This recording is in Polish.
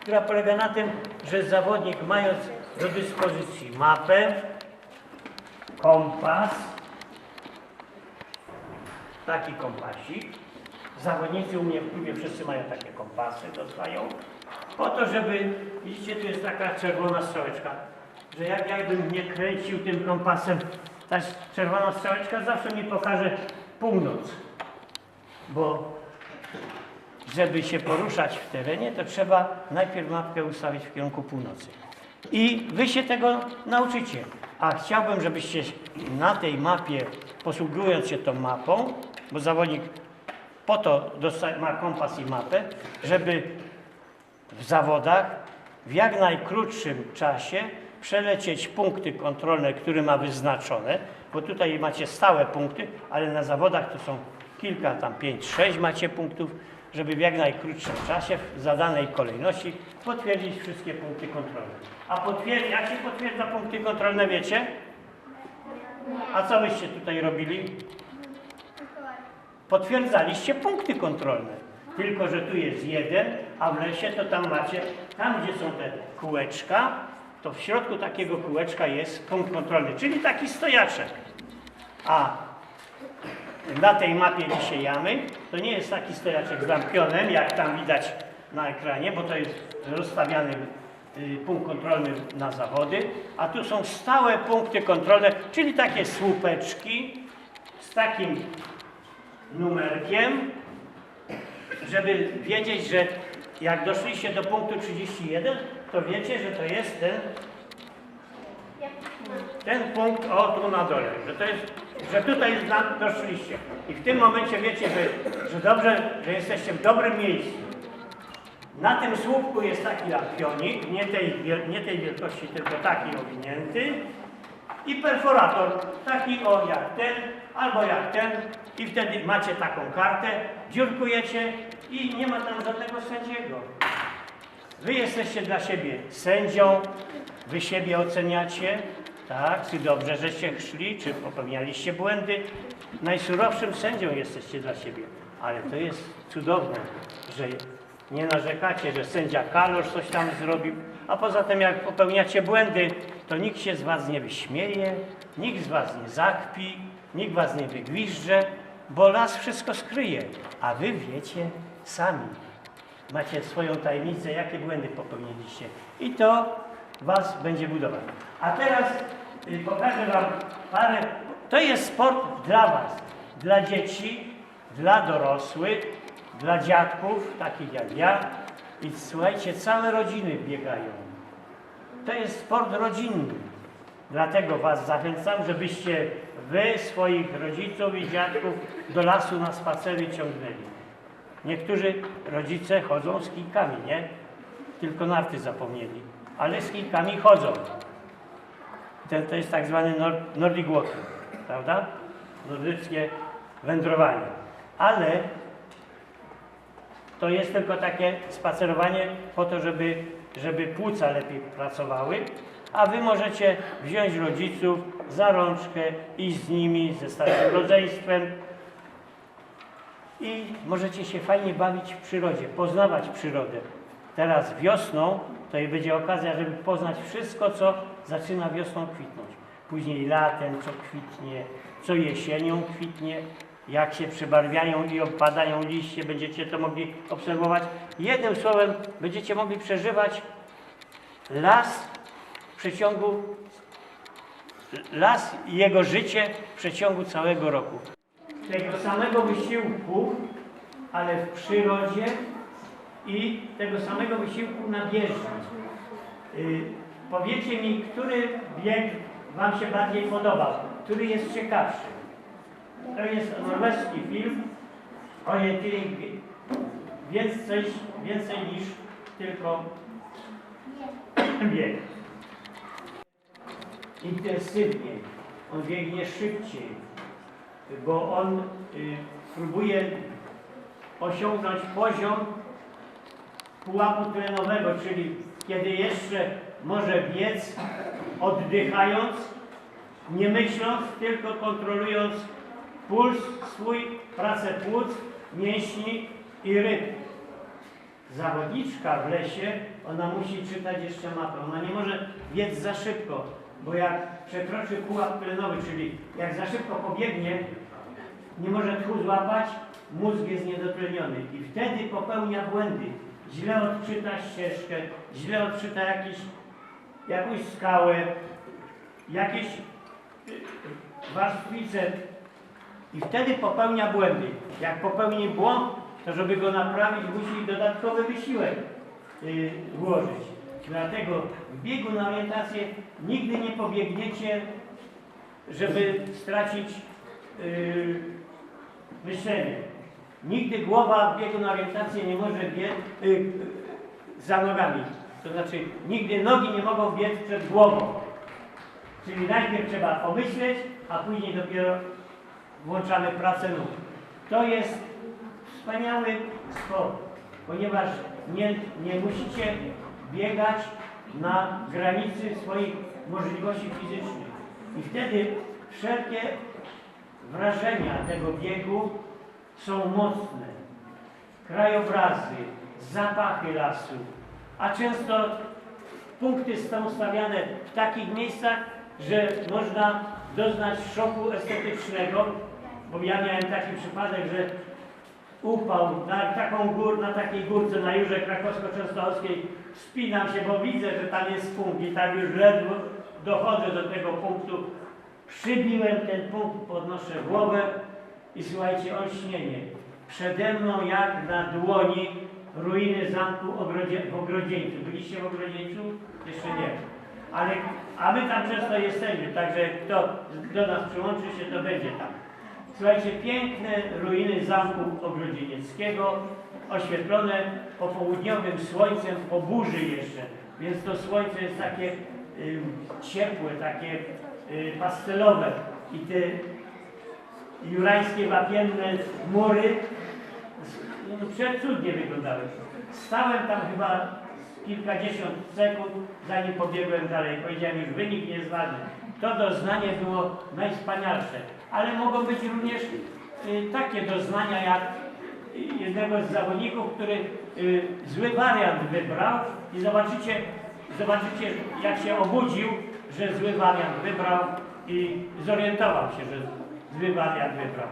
która polega na tym, że zawodnik mając do dyspozycji mapę, kompas, taki kompasik, zawodnicy u mnie w klubie wszyscy mają takie kompasy, dostają, po to, żeby, widzicie, tu jest taka czerwona strzałeczka, że jak jakbym nie kręcił tym kompasem, ta czerwona strzałeczka zawsze mi pokaże północ, bo żeby się poruszać w terenie, to trzeba najpierw mapkę ustawić w kierunku północy. I wy się tego nauczycie. A chciałbym, żebyście na tej mapie, posługując się tą mapą, bo zawodnik po to ma kompas i mapę, żeby w zawodach w jak najkrótszym czasie przelecieć punkty kontrolne, które ma wyznaczone, bo tutaj macie stałe punkty, ale na zawodach to są kilka, tam 5-6 macie punktów, żeby w jak najkrótszym czasie w zadanej kolejności potwierdzić wszystkie punkty kontrolne. A potwier- jak się potwierdza punkty kontrolne, wiecie? A co byście tutaj robili? Potwierdzaliście punkty kontrolne. Tylko, że tu jest jeden, a w lesie to tam macie, tam gdzie są te kółeczka, to w środku takiego kółeczka jest punkt kontrolny, czyli taki stojaczek. A na tej mapie dzisiaj jamy. To nie jest taki stojaczek z lampionem, jak tam widać na ekranie, bo to jest rozstawiany y, punkt kontrolny na zawody, a tu są stałe punkty kontrolne, czyli takie słupeczki z takim numerkiem, żeby wiedzieć, że jak doszliście do punktu 31, to wiecie, że to jest ten, ten punkt, o tu na dole, że to jest, że tutaj doszliście. I w tym momencie wiecie, że, że dobrze, że jesteście w dobrym miejscu. Na tym słupku jest taki lampionik, nie tej, nie tej wielkości, tylko taki owinięty i perforator, taki o jak ten, albo jak ten i wtedy macie taką kartę, dziurkujecie i nie ma tam żadnego sędziego. Wy jesteście dla siebie sędzią, wy siebie oceniacie, tak, czy dobrze żeście szli, czy popełnialiście błędy. Najsurowszym sędzią jesteście dla siebie, ale to jest cudowne, że nie narzekacie, że sędzia Kalosz coś tam zrobił, a poza tym jak popełniacie błędy, to nikt się z was nie wyśmieje, nikt z was nie zakpi, nikt was nie wygwizdże, bo las wszystko skryje, a wy wiecie sami. Macie swoją tajemnicę, jakie błędy popełniliście. I to was będzie budować. A teraz y, pokażę wam parę. To jest sport dla was, dla dzieci, dla dorosłych, dla dziadków, takich jak ja. I słuchajcie, całe rodziny biegają. To jest sport rodzinny. Dlatego Was zachęcam, żebyście Wy swoich rodziców i dziadków do lasu na spacery ciągnęli. Niektórzy rodzice chodzą z kijkami, nie? Tylko narty zapomnieli. Ale z kijkami chodzą. Ten, to jest tak zwany nor- Nordic Walking, prawda? Nordyckie wędrowanie. Ale to jest tylko takie spacerowanie po to, żeby, żeby płuca lepiej pracowały, a wy możecie wziąć rodziców za rączkę, iść z nimi, ze starszym rodzeństwem i możecie się fajnie bawić w przyrodzie, poznawać przyrodę. Teraz wiosną to będzie okazja, żeby poznać wszystko, co zaczyna wiosną kwitnąć. Później latem, co kwitnie, co jesienią kwitnie, jak się przebarwiają i opadają liście, będziecie to mogli obserwować. Jednym słowem, będziecie mogli przeżywać las w przeciągu, las i jego życie w przeciągu całego roku. Tego samego wysiłku, ale w przyrodzie i tego samego wysiłku na bieżni. Y, powiedzcie mi, który bieg Wam się bardziej podobał, który jest ciekawszy. To jest norweski film orientering, więcej, więcej niż tylko bieg. Intensywniej, on biegnie szybciej, bo on y, próbuje osiągnąć poziom pułapu tlenowego, czyli kiedy jeszcze może biec oddychając, nie myśląc, tylko kontrolując puls swój, pracę płuc, mięśni i ryb. zawodniczka w lesie, ona musi czytać jeszcze mapę. Ona nie może biec za szybko, bo jak przekroczy pułap tlenowy, czyli jak za szybko pobiegnie, nie może tchu złapać, mózg jest niedotleniony i wtedy popełnia błędy. Źle odczyta ścieżkę, źle odczyta jakiś, jakąś skałę, jakieś y, warstwicę i wtedy popełnia błędy. Jak popełni błąd, to żeby go naprawić, musi dodatkowy wysiłek y, włożyć. Dlatego w biegu na orientację nigdy nie pobiegniecie, żeby stracić y, myślenie. Nigdy głowa w biegu na orientację nie może biec y, y, za nogami. To znaczy, nigdy nogi nie mogą biec przed głową. Czyli najpierw trzeba pomyśleć, a później dopiero włączamy pracę nóg. To jest wspaniały sport, ponieważ nie, nie musicie biegać na granicy swoich możliwości fizycznych. I wtedy wszelkie wrażenia tego biegu są mocne. Krajobrazy, zapachy lasu, a często punkty są stawiane w takich miejscach, że można doznać szoku estetycznego, bo ja miałem taki przypadek, że upał na taką gór, na takiej górce na Jurze Krakowsko-Częstochowskiej spinam się, bo widzę, że tam jest punkt i tak już ledwo dochodzę do tego punktu. Przybiłem ten punkt, podnoszę głowę i słuchajcie, olśnienie. Przede mną jak na dłoni ruiny zamku Ogrodzie, w Ogrodzieńcu. Byliście w Ogrodzieńcu? Jeszcze nie. Ale, a my tam często jesteśmy, także kto do nas przyłączy się, to będzie tam. Słuchajcie, piękne ruiny zamku Ogrodzienieckiego, oświetlone popołudniowym słońcem po burzy jeszcze. Więc to słońce jest takie y, ciepłe, takie y, pastelowe. I te jurańskie wapienne mury no, przecudnie wyglądały. Stałem tam chyba kilkadziesiąt sekund, zanim pobiegłem dalej. Powiedziałem już, wynik nie jest ważny. To doznanie było najwspanialsze. Ale mogą być również y, takie doznania, jak jednego z zawodników, który y, zły wariant wybrał i zobaczycie, zobaczycie, jak się obudził, że zły wariant wybrał i zorientował się, że zły wariant wybrał.